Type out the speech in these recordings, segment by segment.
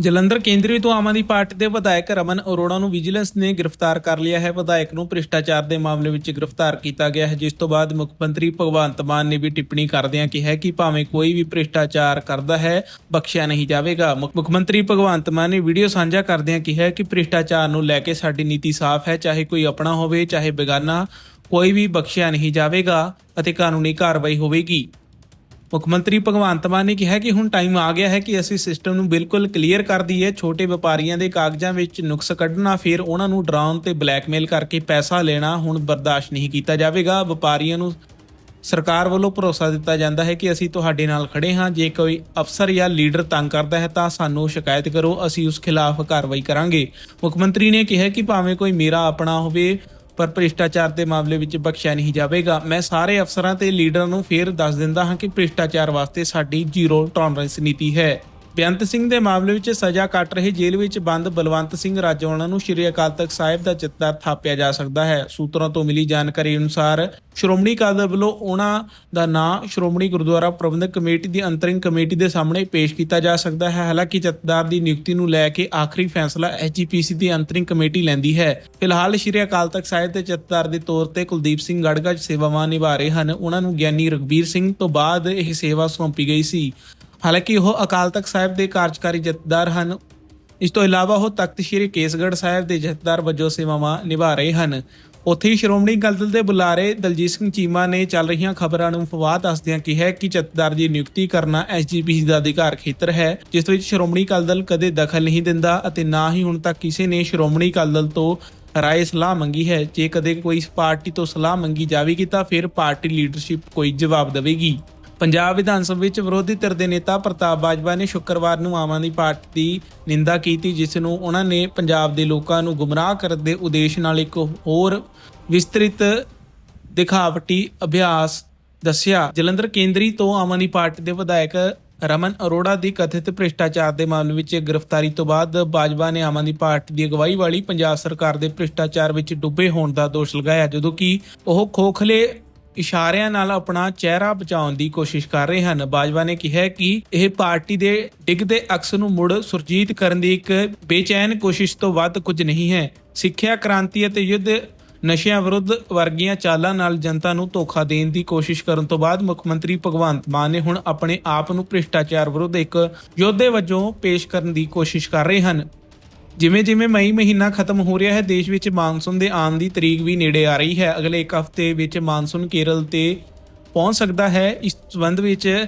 ਜਲੰਧਰ ਕੇਂਦਰੀ ਤੋਂ ਆਮ ਆਦਮੀ ਪਾਰਟੀ ਦੇ ਵਿਧਾਇਕ ਰਮਨ ਅਰੋੜਾ ਨੂੰ ਵਿਜੀਲੈਂਸ ਨੇ ਗ੍ਰਿਫਤਾਰ ਕਰ ਲਿਆ ਹੈ। ਵਿਧਾਇਕ ਨੂੰ ਭ੍ਰਿਸ਼ਟਾਚਾਰ ਦੇ ਮਾਮਲੇ ਵਿੱਚ ਗ੍ਰਿਫਤਾਰ ਕੀਤਾ ਗਿਆ ਹੈ, ਜਿਸ ਤੋਂ ਬਾਅਦ ਮੁੱਖ ਮੰਤਰੀ ਭਗਵੰਤ ਮਾਨ ਨੇ ਵੀ ਟਿੱਪਣੀ ਕਰਦਿਆਂ ਕਿਹਾ ਕਿ ਭਾਵੇਂ ਕੋਈ ਵੀ ਭ੍ਰਿਸ਼ਟਾਚਾਰ ਕਰਦਾ ਹੈ, ਬਖਸ਼ਿਆ ਨਹੀਂ ਜਾਵੇਗਾ। ਮੁੱਖ ਮੰਤਰੀ ਭਗਵੰਤ ਮਾਨ ਨੇ ਵੀਡੀਓ ਸਾਂਝਾ ਕਰਦਿਆਂ ਕਿਹਾ ਕਿ ਭ੍ਰਿਸ਼ਟਾਚਾਰ ਨੂੰ ਲੈ ਕੇ ਸਾਡੀ ਨੀਤੀ ਸਾਫ਼ ਹੈ, ਚਾਹੇ ਕੋਈ ਆਪਣਾ ਹੋਵੇ, ਚਾਹੇ ਬੇਗਾਨਾ, ਕੋਈ ਵੀ ਬਖਸ਼ਿਆ ਨਹੀਂ ਜਾਵੇਗਾ ਅਤੇ ਕਾਨੂੰਨੀ ਕਾਰਵਾਈ ਹੋਵੇਗੀ। ਮੁੱਖ ਮੰਤਰੀ ਭਗਵੰਤ ਮਾਨ ਨੇ ਕਿਹਾ ਕਿ ਹੁਣ ਟਾਈਮ ਆ ਗਿਆ ਹੈ ਕਿ ਅਸੀਂ ਸਿਸਟਮ ਨੂੰ ਬਿਲਕੁਲ ਕਲੀਅਰ ਕਰ ਦਈਏ। ਛੋਟੇ ਵਪਾਰੀਆਂ ਦੇ ਕਾਗਜ਼ਾਂ ਵਿੱਚ ਨੁਕਸ ਕੱਢਣਾ, ਫਿਰ ਉਹਨਾਂ ਨੂੰ ਡਰਾਉਣ ਤੇ ਬਲੈਕਮੇਲ ਕਰਕੇ ਪੈਸਾ ਲੈਣਾ ਹੁਣ ਬਰਦਾਸ਼ਤ ਨਹੀਂ ਕੀਤਾ ਜਾਵੇਗਾ। ਵਪਾਰੀਆਂ ਨੂੰ ਸਰਕਾਰ ਵੱਲੋਂ ਭਰੋਸਾ ਦਿੱਤਾ ਜਾਂਦਾ ਹੈ ਕਿ ਅਸੀਂ ਤੁਹਾਡੇ ਨਾਲ ਖੜੇ ਹਾਂ। ਜੇ ਕੋਈ ਅਫਸਰ ਜਾਂ ਲੀਡਰ ਤੰਗ ਕਰਦਾ ਹੈ ਤਾਂ ਸਾਨੂੰ ਸ਼ਿਕਾਇਤ ਕਰੋ। ਅਸੀਂ ਉਸ ਖਿਲਾਫ ਕਾਰਵਾਈ ਕਰਾਂਗੇ। ਮੁੱਖ ਮੰਤਰੀ ਨੇ ਕਿਹਾ ਕਿ ਭਾਵੇਂ ਕੋਈ ਮੇਰਾ ਆਪਣਾ ਹੋਵੇ ਪਰ ਭ੍ਰਿਸ਼ਟਾਚਾਰ ਦੇ ਮਾਮਲੇ ਵਿੱਚ ਬਖਸ਼ਿਆ ਨਹੀਂ ਜਾਵੇਗਾ। ਮੈਂ ਸਾਰੇ ਅਫਸਰਾਂ ਤੇ ਲੀਡਰਾਂ ਨੂੰ ਫੇਰ ਦੱਸ ਦਿੰਦਾ ਹਾਂ ਕਿ ਭ੍ਰਿਸ਼ਟਾਚਾਰ ਵਾਸਤੇ ਸਾਡੀ ਜ਼ੀਰੋ ਟੋਲਰੈਂਸ ਨੀਤੀ ਹੈ। ਬੇਅੰਤ ਸਿੰਘ ਦੇ ਮਾਮਲੇ ਵਿੱਚ ਸਜ਼ਾ ਕੱਟ ਰਹੇ ਜੇਲ੍ਹ ਵਿੱਚ ਬੰਦ ਬਲਵੰਤ ਸਿੰਘ ਰਾਜੋਆਣਾ ਨੂੰ ਸ਼੍ਰੀ ਅਕਾਲ ਤਖਤ ਸਾਹਿਬ ਦਾ ਜਥੇਦਾਰ ਥਾਪਿਆ ਜਾ ਸਕਦਾ ਹੈ। ਸੂਤਰਾਂ ਤੋਂ ਮਿਲੀ ਜਾਣਕਾਰੀ ਅਨੁਸਾਰ ਸ਼੍ਰੋਮਣੀ ਅਕਾਲੀ ਵੱਲੋਂ ਉਹਨਾਂ ਦਾ ਨਾਂ ਸ਼੍ਰੋਮਣੀ ਗੁਰਦੁਆਰਾ ਪ੍ਰਬੰਧਕ ਕਮੇਟੀ ਦੀ ਅੰਤਰਿੰਗ ਕਮੇਟੀ ਦੇ ਸਾਹਮਣੇ ਪੇਸ਼ ਕੀਤਾ ਜਾ ਸਕਦਾ ਹੈ। ਹਾਲਾਂਕਿ ਜਥੇਦਾਰ ਦੀ ਨਿਯੁਕਤੀ ਨੂੰ ਲੈ ਕੇ ਆਖਰੀ ਫੈਸਲਾ ਐਸਜੀਪੀਸੀ ਦੀ ਅੰਤਰਿੰਗ ਕਮੇਟੀ ਲੈਂਦੀ ਹੈ। ਫਿਲਹਾਲ ਸ਼੍ਰੀ ਅਕਾਲ ਤਖਤ ਸਾਹਿਬ ਦੇ ਜਥੇਦਾਰ ਦੇ ਤੌਰ ਤੇ ਕੁਲਦੀਪ ਸਿੰਘ ਗੜਗੜ ਸੇਵਾਵਾਂ ਨਿਭਾ ਰਹੇ ਹਨ। ਉਹਨਾਂ ਨੂੰ ਗਿਆਨੀ ਰਗਵੀਰ ਸਿੰਘ ਤੋਂ ਬਾਅਦ ਇਹ ਸੇਵਾ ਸੌਂਪੀ ਗਈ ਸੀ। ਹਾਲਾਂਕਿ ਉਹ ਅਕਾਲ ਤਖਤ ਸਾਹਿਬ ਦੇ ਕਾਰਜਕਾਰੀ ਜਥੇਦਾਰ ਹਨ। ਇਸ ਤੋਂ ਇਲਾਵਾ ਉਹ ਤਖਤ ਸ੍ਰੀ ਕੇਸਗੜ੍ਹ ਸਾਹਿਬ ਦੇ ਜਥੇਦਾਰ ਵਜੋਂ ਸੇਵਾਵਾਂ ਨਿਭਾ ਰਹੇ ਹਨ। ਉੱਥੇ ਹੀ ਸ਼੍ਰੋਮਣੀ ਅਕਾਲੀ ਦਲ ਦੇ ਬੁਲਾਰੇ ਦਲਜੀਤ ਸਿੰਘ ਚੀਮਾ ਨੇ ਚੱਲ ਰਹੀਆਂ ਖਬਰਾਂ ਨੂੰ ਫਵਾਹ ਦੱਸਦਿਆਂ ਕਿਹਾ ਕਿ ਜਥੇਦਾਰ ਦੀ ਨਿਯੁਕਤੀ ਕਰਨਾ ਐਸਜੀਪੀਸੀ ਦਾ ਅਧਿਕਾਰ ਖੇਤਰ ਹੈ, ਜਿਸ ਵਿੱਚ ਸ਼੍ਰੋਮਣੀ ਅਕਾਲੀ ਦਲ ਕਦੇ ਦਖਲ ਨਹੀਂ ਦਿੰਦਾ ਅਤੇ ਨਾ ਹੀ ਹੁਣ ਤੱਕ ਕਿਸੇ ਨੇ ਸ਼੍ਰੋਮਣੀ ਅਕਾਲੀ ਦਲ ਤੋਂ ਰਾਏ ਸਲਾਹ ਮੰਗੀ ਹੈ। ਜੇ ਕਦੇ ਕੋਈ ਪਾਰਟੀ ਤੋਂ ਸਲਾਹ ਮੰਗੀ ਜਾਵੇਗੀ ਤਾਂ ਫਿਰ ਪਾਰਟੀ ਲੀਡਰਸ਼ਿਪ ਕੋਈ ਜਵਾਬ ਦੇਵੇਗੀ। ਪੰਜਾਬ ਵਿਧਾਨ ਸਭਾ ਵਿੱਚ ਵਿਰੋਧੀ ਧਿਰ ਦੇ ਨੇਤਾ ਪ੍ਰਤਾਪ ਬਾਜਵਾ ਨੇ ਸ਼ੁੱਕਰਵਾਰ ਨੂੰ ਆਮ ਆਦਮੀ ਪਾਰਟੀ ਦੀ ਨਿੰਦਾ ਕੀਤੀ, ਜਿਸ ਨੂੰ ਉਹਨਾਂ ਨੇ ਪੰਜਾਬ ਦੇ ਲੋਕਾਂ ਨੂੰ ਗੁੰਮਰਾਹ ਕਰਨ ਦੇ ਉਦੇਸ਼ ਨਾਲ ਇੱਕ ਹੋਰ ਵਿਸਤ੍ਰਿਤ ਦਿਖਾਵਟੀ ਅਭਿਆਸ ਦੱਸਿਆ। ਜਲੰਧਰ ਕੇਂਦਰੀ ਤੋਂ ਆਮ ਆਦਮੀ ਪਾਰਟੀ ਦੇ ਵਿਧਾਇਕ ਰਮਨ ਅਰੋੜਾ ਦੀ ਕਥਿਤ ਭ੍ਰਿਸ਼ਟਾਚਾਰ ਦੇ ਮਾਮਲੇ ਵਿੱਚ ਗ੍ਰਿਫਤਾਰੀ ਤੋਂ ਬਾਅਦ ਬਾਜਵਾ ਨੇ ਆਮ ਆਦਮੀ ਪਾਰਟੀ ਦੀ ਅਗਵਾਈ ਵਾਲੀ ਪੰਜਾਬ ਸਰਕਾਰ ਦੇ ਭ੍ਰਿਸ਼ਟਾਚਾਰ ਵਿੱਚ ਡੁੱਬੇ ਹੋਣ ਦਾ ਦੋਸ਼ ਲਗਾਇਆ, ਜਦੋਂ ਕਿ ਉਹ ਖੋਖਲੇ ਇਸ਼ਾਰਿਆਂ ਨਾਲ ਆਪਣਾ ਚਿਹਰਾ ਬਚਾਉਣ ਦੀ ਕੋਸ਼ਿਸ਼ ਕਰ ਰਹੇ ਹਨ। ਬਾਜਵਾ ਨੇ ਕਿਹਾ ਕਿ ਇਹ ਪਾਰਟੀ ਦੇ ਡਿੱਗਦੇ ਅਕਸ ਨੂੰ ਮੁੜ ਸੁਰਜੀਤ ਕਰਨ ਦੀ ਇੱਕ ਬੇਚੈਨ ਕੋਸ਼ਿਸ਼ ਤੋਂ ਵੱਧ ਕੁਝ ਨਹੀਂ ਹੈ। ਸਿੱਖਿਆ, ਕ੍ਰਾਂਤੀ ਅਤੇ ਯੁੱਧ ਨਸ਼ਿਆਂ ਵਿਰੁੱਧ ਵਰਗੀਆਂ ਚਾਲਾਂ ਨਾਲ ਜਨਤਾ ਨੂੰ ਧੋਖਾ ਦੇਣ ਦੀ ਕੋਸ਼ਿਸ਼ ਕਰਨ ਤੋਂ ਬਾਅਦ ਮੁੱਖ ਮੰਤਰੀ ਭਗਵੰਤ ਮਾਨ ਨੇ ਹੁਣ ਆਪਣੇ ਆਪ ਨੂੰ ਭ੍ਰਿਸ਼ਟਾਚਾਰ ਵਿਰੁੱਧ ਇੱਕ ਯੋਧੇ ਵਜੋਂ ਪੇਸ਼ ਕਰਨ ਦੀ ਕੋਸ਼ਿਸ਼ ਕਰ ਰਹੇ ਹਨ। ਜਿਵੇਂ ਜਿਵੇਂ ਮਈ ਮਹੀਨਾ ਖਤਮ ਹੋ ਰਿਹਾ ਹੈ, ਦੇਸ਼ ਵਿੱਚ ਮਾਨਸੂਨ ਦੇ ਆਉਣ ਦੀ ਤਰੀਕ ਵੀ ਨੇੜੇ ਆ ਰਹੀ ਹੈ। ਅਗਲੇ ਇੱਕ ਹਫ਼ਤੇ ਵਿੱਚ ਮਾਨਸੂਨ ਕੇਰਲ ਤੇ ਪਹੁੰਚ ਸਕਦਾ ਹੈ। ਇਸ ਸੰਬੰਧ ਵਿੱਚ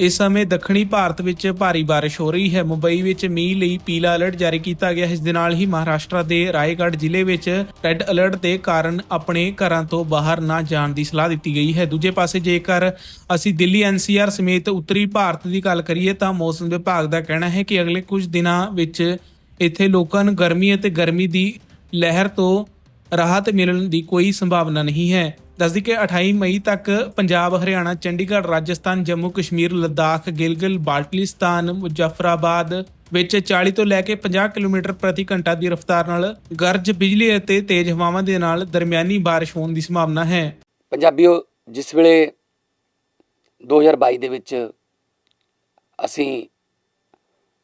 ਇਸ ਸਮੇਂ ਦੱਖਣੀ ਭਾਰਤ ਵਿੱਚ ਭਾਰੀ ਬਾਰਿਸ਼ ਹੋ ਰਹੀ ਹੈ। ਮੁੰਬਈ ਵਿੱਚ ਮੀਂਹ ਲਈ ਪੀਲਾ ਅਲਰਟ ਜਾਰੀ ਕੀਤਾ ਗਿਆ। ਹੈ ਇਸ ਦੇ ਨਾਲ ਹੀ ਮਹਾਰਾਸ਼ਟਰ ਦੇ ਰਾਏਗੜ੍ਹ ਜ਼ਿਲ੍ਹੇ ਵਿੱਚ ਰੈੱਡ ਅਲਰਟ ਦੇ ਕਾਰਨ ਆਪਣੇ ਘਰਾਂ ਤੋਂ ਬਾਹਰ ਨਾ ਜਾਣ ਦੀ ਸਲਾਹ ਦਿੱਤੀ ਗਈ ਹੈ। ਦੂਜੇ ਪਾਸੇ ਜੇਕਰ ਅਸੀਂ ਦਿੱਲੀ ਐਨਸੀਆਰ ਸਮੇਤ ਉੱਤਰੀ ਭਾਰਤ ਦੀ ਗੱਲ ਕਰੀਏ ਤਾਂ ਮੌਸਮ ਵਿਭਾਗ ਦਾ ਕਹਿਣਾ ਹੈ ਕਿ ਅਗਲੇ ਕੁਝ ਦਿਨਾਂ ਵਿੱਚ ਇੱਥੇ ਲੋਕਾਂ ਨੂੰ ਗਰਮੀ ਅਤੇ ਗਰਮੀ ਦੀ ਲਹਿਰ ਤੋਂ ਰਾਹਤ ਮਿਲਣ ਦੀ ਕੋਈ ਸੰਭਾਵਨਾ ਨਹੀਂ ਹੈ। ਦੱਸਦੀ ਕਿ 28 ਮਈ ਤੱਕ ਪੰਜਾਬ, ਹਰਿਆਣਾ, ਚੰਡੀਗੜ੍ਹ, ਰਾਜਸਥਾਨ, ਜੰਮੂ, ਕਸ਼ਮੀਰ, ਲਦਾਖ, ਗਿਲਗਿਲ, ਬਾਲਟਿਸਤਾਨ, ਮੁਜ਼ਫਰਾਬਾਦ ਵਿੱਚ 40 ਤੋਂ ਲੈ ਕੇ 50 ਕਿਲੋਮੀਟਰ ਪ੍ਰਤੀ ਘੰਟਾ ਦੀ ਰਫ਼ਤਾਰ ਨਾਲ ਗਰਜ ਬਿਜਲੀ ਅਤੇ ਤੇਜ਼ ਹਵਾਵਾਂ ਦੇ ਨਾਲ ਦਰਮਿਆਨੀ ਬਾਰਿਸ਼ ਹੋਣ ਦੀ ਸੰਭਾਵਨਾ ਹੈ। ਪੰਜਾਬੀਓ, ਜਿਸ ਵੇਲੇ 2022 ਦੇ ਵਿੱਚ ਅਸੀਂ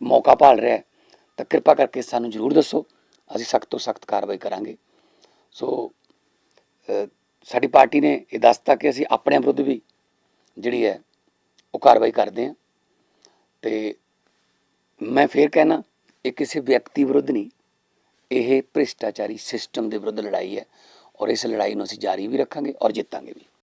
ਮੌਕਾ ਭਾਲ ਰਿਹਾ ਤਾਂ ਕਿਰਪਾ ਕਰਕੇ ਸਾਨੂੰ ਜ਼ਰੂਰ ਦੱਸੋ, ਅਸੀਂ ਸਖਤ ਤੋਂ ਸਖਤ ਕਾਰਵਾਈ ਕਰਾਂਗੇ। ਸੋ ਸਾਡੀ ਪਾਰਟੀ ਨੇ ਇਹ ਦੱਸਤਾ ਕਿ ਅਸੀਂ ਆਪਣੇ ਵਿਰੁੱਧ ਵੀ ਜਿਹੜੀ ਹੈ, ਉਹ ਕਾਰਵਾਈ ਕਰਦੇ ਹਾਂ। ਤੇ ਮੈਂ ਫੇਰ ਕਹਿਣਾ, ਇਹ ਕਿਸੇ ਵਿਅਕਤੀ ਵਿਰੁੱਧ ਨਹੀਂ, ਇਹ ਭ੍ਰਿਸ਼ਟਾਚਾਰੀ ਸਿਸਟਮ ਦੇ ਵਿਰੁੱਧ ਲੜਾਈ ਹੈ ਔਰ ਇਸ ਲੜਾਈ ਨੂੰ ਅਸੀਂ ਜਾਰੀ ਵੀ ਰੱਖਾਂਗੇ ਔਰ ਜਿੱਤਾਂਗੇ ਵੀ।